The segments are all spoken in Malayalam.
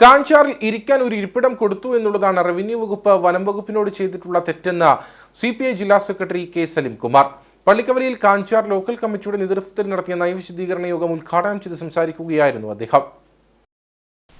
കാഞ്ചാറിൽ ഇരിക്കാൻ ഒരു ഇരിപ്പിടം കൊടുത്തു എന്നുള്ളതാണ് റവന്യൂ വകുപ്പ് വനം വകുപ്പിനോട് ചെയ്തിട്ടുള്ള തെറ്റെന്ന് സി പി ഐ ജില്ലാ സെക്രട്ടറി കെ സലിംകുമാർ പള്ളിക്കവലിയിൽ കാഞ്ചാർ ലോക്കൽ കമ്മിറ്റിയുടെ നേതൃത്വത്തിൽ നടത്തിയ നയവിശദീകരണ യോഗം ഉദ്ഘാടനം ചെയ്ത് സംസാരിക്കുകയായിരുന്നു അദ്ദേഹം.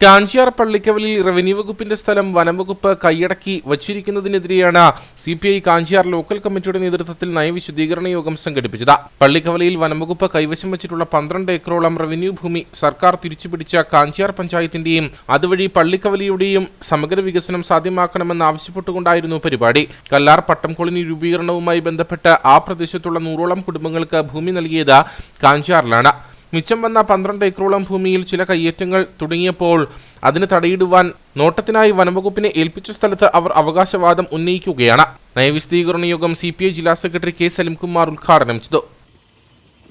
കാഞ്ചിയാർ പള്ളിക്കവലിൽ റവന്യൂ വകുപ്പിന്റെ സ്ഥലം വനംവകുപ്പ് കൈയടക്കി വച്ചിരിക്കുന്നതിനെതിരെയാണ് C P I Kanchiyar local കമ്മിറ്റിയുടെ നേതൃത്വത്തിൽ നയവിശദീകരണ യോഗം സംഘടിപ്പിച്ചത്. പള്ളിക്കവലയിൽ വനംവകുപ്പ് കൈവശം വച്ചിട്ടുള്ള പന്ത്രണ്ട് ഏക്കറോളം റവന്യൂ ഭൂമി സർക്കാർ തിരിച്ചുപിടിച്ച കാഞ്ചിയാർ പഞ്ചായത്തിന്റെയും അതുവഴി പള്ളിക്കവലിയുടെയും സമഗ്ര വികസനം സാധ്യമാക്കണമെന്ന് ആവശ്യപ്പെട്ടുകൊണ്ടായിരുന്നു പരിപാടി. കല്ലാർ പട്ടം കോളനി രൂപീകരണവുമായി ബന്ധപ്പെട്ട് ആ പ്രദേശത്തുള്ള നൂറോളം കുടുംബങ്ങൾക്ക് ഭൂമി നൽകിയത് കാഞ്ചിയാറിലാണ്. മിച്ചം വന്ന പന്ത്രണ്ട് ഏക്കറോളം ഭൂമിയിൽ ചില കയ്യേറ്റങ്ങൾ തുടങ്ങിയപ്പോൾ അതിന് തടയിടുവാൻ നോട്ടത്തിനായി വനംവകുപ്പിനെ ഏൽപ്പിച്ച സ്ഥലത്ത് അവർ അവകാശവാദം ഉന്നയിക്കുകയാണ്. നയവിശദീകരണ യോഗം സി പി ഐ ജില്ലാ സെക്രട്ടറി കെ സലിംകുമാർ ഉദ്ഘാടനം ചെയ്തു.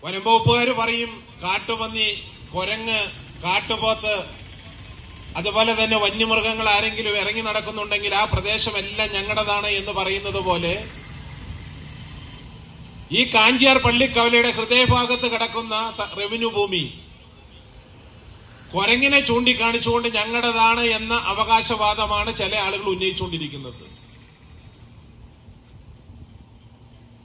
വനംവകുപ്പുകാർ പറയും കാട്ടുപന്നി കൊരങ്ങ് കാട്ടുപോത്ത് അതുപോലെ തന്നെ വന്യമൃഗങ്ങൾ ആരെങ്കിലും ഇറങ്ങി നടക്കുന്നുണ്ടെങ്കിൽ ആ പ്രദേശമെല്ലാം ഞങ്ങളുടേതാണ് എന്ന് പറയുന്നത് പോലെ ഈ കാഞ്ചിയാർ പള്ളിക്കവലയുടെ ഹൃദയഭാഗത്ത് കിടക്കുന്ന റവന്യൂ ഭൂമി കൊരങ്ങിനെ ചൂണ്ടിക്കാണിച്ചുകൊണ്ട് ഞങ്ങളുടേതാണ് എന്ന അവകാശവാദമാണ് ചില ആളുകൾ ഉന്നയിച്ചുകൊണ്ടിരിക്കുന്നത്.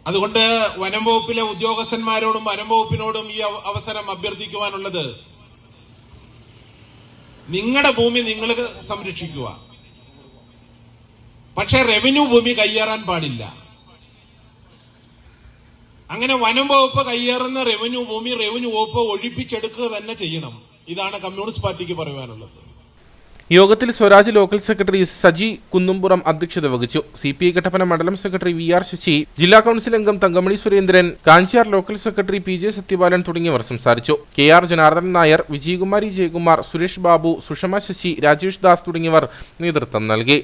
അതുകൊണ്ട് വനം വകുപ്പിലെ ഉദ്യോഗസ്ഥന്മാരോടും വനം വകുപ്പിനോടും ഈ അവസരം അഭ്യർത്ഥിക്കുവാനുള്ളത് നിങ്ങളുടെ ഭൂമി നിങ്ങൾ സംരക്ഷിക്കുക. പക്ഷെ റവന്യൂ ഭൂമി കയ്യേറാൻ പാടില്ല. അങ്ങനെ വനം വകുപ്പ് കയ്യേറുന്ന റവന്യൂ ഭൂമി റവന്യൂ വകുപ്പ് ഒഴിപ്പിച്ചെടുക്കുക തന്നെ ചെയ്യണം. ഇതാണ് കമ്മ്യൂണിസ്റ്റ് പാർട്ടിക്ക് പറയുവാനുള്ളത്. യോഗത്തിൽ സ്വരാജ് ലോക്കൽ സെക്രട്ടറി സജി കുന്നുംപുറം അധ്യക്ഷത വഹിച്ചു. സി പി ഐ കട്ടപ്പന മണ്ഡലം സെക്രട്ടറി വി ആർ ശശി ജില്ലാ കൌൺസിൽ അംഗം Thankamani Surendran Kanchiyar local secretary P J Sathyapalan തുടങ്ങിയവർ സംസാരിച്ചു. കെ ആർ ജനാർദ്ദൻ നായർ വിജയകുമാരി ജയകുമാർ സുരേഷ് ബാബു സുഷമ ശശി രാജേഷ് ദാസ് തുടങ്ങിയവർ നേതൃത്വം നൽകി.